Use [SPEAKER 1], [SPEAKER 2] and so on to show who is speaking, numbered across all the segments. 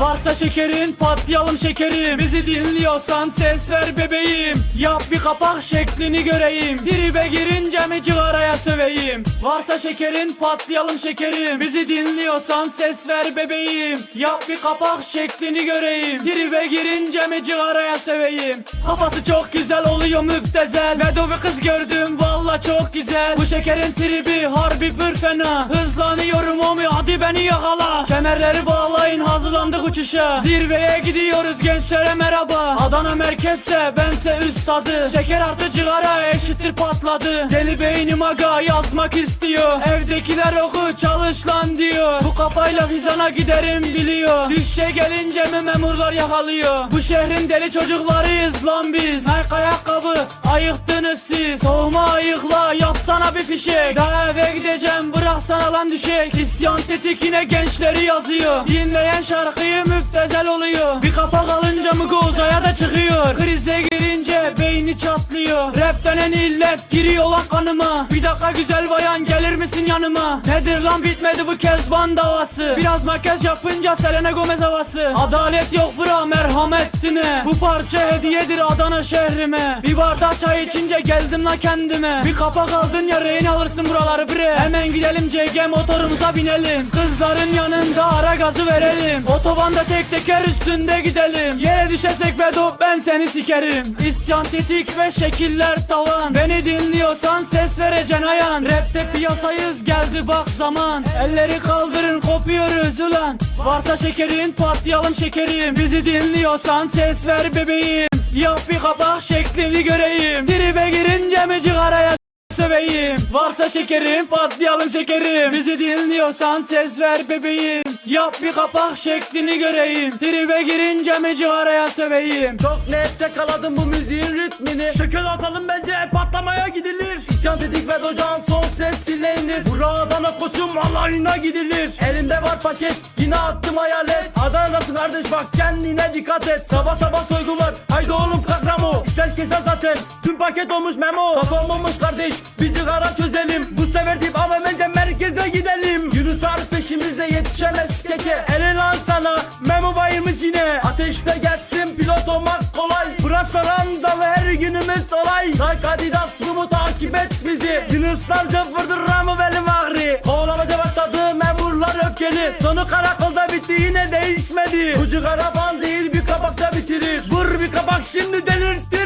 [SPEAKER 1] Varsa şekerin patlayalım şekerim. Bizi dinliyorsan ses ver bebeğim. Yap bir kapak şeklini göreyim. Tribe girince mi cigaraya söveyim? Varsa şekerin patlayalım şekerim. Bizi dinliyorsan ses ver bebeğim. Yap bir kapak şeklini göreyim. Tribe girince mi cigaraya söveyim? Kafası çok güzel oluyor müptezel. Vedo bir kız gördüm valla çok güzel. Bu şekerin tribi harbi bir fena. Hızlanıyorum omi hadi beni yakala. Kemerleri bağlayın hazırlandık uçuşa. Zirveye gidiyoruz gençlere merhaba. Adana merkezse bense üstadı. Şeker artı cigara eşittir patladı. Deli beynim aga yazmak istiyor. Evdekiler oku çalış lan diyor. Bu kafayla hizana giderim biliyor. Düşe gelince mi memurlar yakalıyor? Bu şehrin deli çocuklarıyız lan biz. Nike ayakkabı ayıktınız siz Soğuma ayıkla yapsana bir fişek. Daha eve gideceğim bıraksana lan düşek. İsyan tetikine gençleri yazıyor. Dinleyen şarkıyı müptezel oluyor. Bir kapak alınca mı uzaya da çıkıyor. Krize girince beyni çatlıyor Rap denen illet giriyor lan kanıma. Bir dakika güzel bayan gelir misin yanıma? Nedir lan bitmedi bu kezban davası? Biraz makyaj yapınca Selena Gomez havası. Adalet yok bura merhametine Bu parça hediyedir Adana şehrime. Bir bardak çay içince geldim la kendime. Bir kapak aldın ya rehin alırsın buraları bre. Hemen gidelim CG motorumuza binelim. Kızların yanında ara gazı verelim. Otobanda tek teker üstünde gidelim. Yere düşersek Vedo ben seni sikerim. İsyan tetik ve şekiller tavan Beni dinliyorsan ses vereceksin ayan. Rapte piyasayız geldi bak zaman. Elleri kaldırın kopuyoruz ulan. Varsa şekerin patlayalım şekerim. Bizi dinliyorsan ses ver bebeğim. Yap bir kapak şeklini göreyim. Tribe girince mi cigaraya seveyim Varsa şekerim patlayalım şekerim. Bizi dinliyorsan ses ver bebeğim. Yap bir kapak şeklini göreyim. Tribe girince mi cigaraya söveyim.
[SPEAKER 2] Çok net yakaladım bu müziğin ritmini. Şeker atalım bence patlamaya gidilir. İsyan dedik ve docan son ses dinlenir. Buradan koçum alayına gidilir. Elimde var paket yine attım hayalet. Adana'sın kardeş bak kendine dikkat et. Sabah sabah soygu var haydi oğlum kalk Ramo İşler kese zaten tüm paket olmuş memo. Kafam olmuş kardeş bir cigara çözelim. Bu sefer deyip ama bence merkeze gidelim. Yunus var peşimize yetişemez keke. Ele lan sana memo bayılmış yine. Ateşte gelsin pilot olmak kolay. Burası ranzalı her günümüz olay Nike Adidas Mumu takip et bizi. Yunuslarca vurdur Ramo belim ağrı Kovalamaca başladı memurlar öfkeli. Sonu karakolda bitti yine değişmedi. Bu cigara panzehir bir kabakta bitirir. Vur bir kabak şimdi delirtir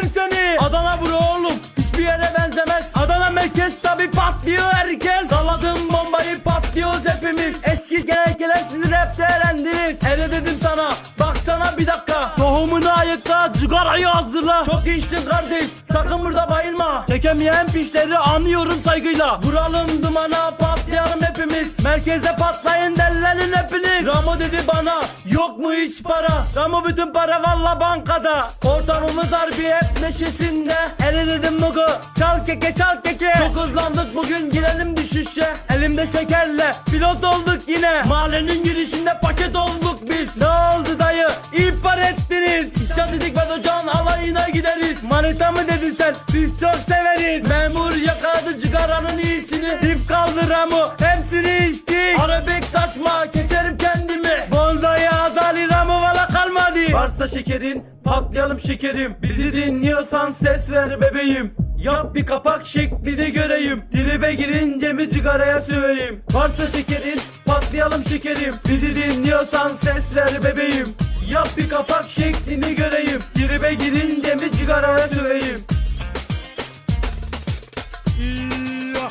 [SPEAKER 2] Adana bura oğlum hiçbir yere benzemez. Adana merkez tabi patlıyor herkes. Salladım bombayı patlıyoruz hepimiz. Eski gelenkeler sizi rapte eğlendiniz Ele dedim sana baksana bir dakika. Tohumunu ayıkla cigarayı hazırla. Çok içtin kardeş sakın burada bayılma. Çekemeyen pişleri anıyorum saygıyla. Vuralım dumana patlayalım hepimiz. Merkeze patlayın dellenin hepiniz. Ramo dedi bana yok mu hiç para? Ramo bütün para valla bankada. Ortamımız harbi hep neşesinde. Ele dedim Mugu çal keke çal keke. Çok hızlandık bugün girelim düşüşe. Elimde şekerle pilot olduk yine. Mahallenin girişinde paket olduk biz. Ne oldu dayı? İhbar ettiniz. İsyan dedik ve docan alayına gideriz. Manita mı dedin sen? Biz çok severiz. Memur yakaladı cigaranın iyisini. Dip kaldı Ramo. Hepsini içtik. Arabek varsa şekerin patlayalım şekerim. Bizi dinliyorsan ses ver bebeğim. Yap bir kapak şeklini göreyim. Tribe girince mi cigaraya söyleyeyim Varsa şekerin patlayalım şekerim. Bizi dinliyorsan ses ver bebeğim. Yap bir kapak şeklini göreyim. Tribe girince mi cigaraya söyleyeyim Ya,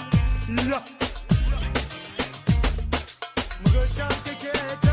[SPEAKER 2] ya. Mıgıçan teke